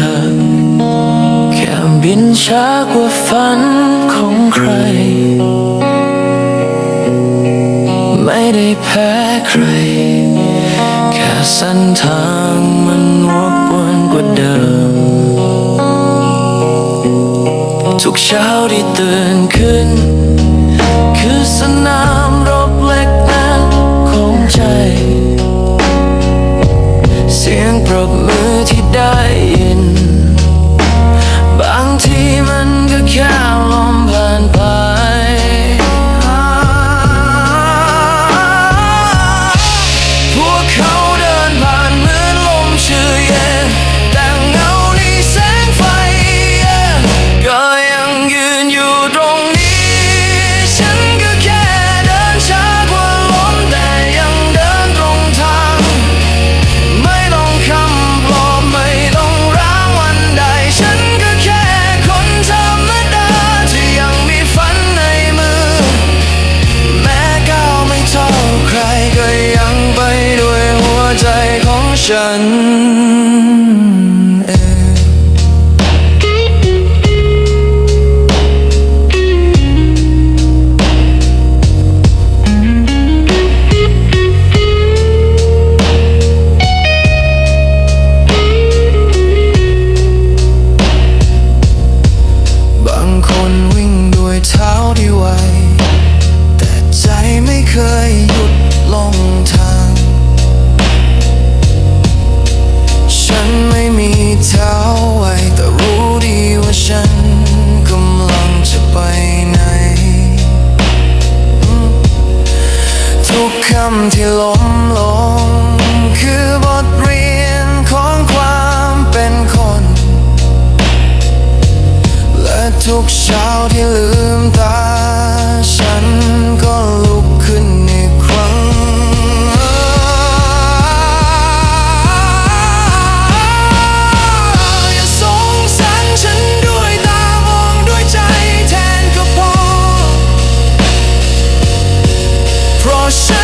หักแค่บินช้ากว่าฝันของใคร ไม่ได้แพ้ใคร แค่เส้นทางมันวกวนกว่าเดิม ทุกเช้าที่ตื่นขึ้น คือสนา vision ที่ล้มลง คือบทเรียนของความเป็นคน และทุกเช้าที่ลืมตา ฉันก็ลุกขึ้นอีกครั้ง อย่าสงสารฉันด้วยตามองด้วยใจแทนก็พอ เพราะฉัน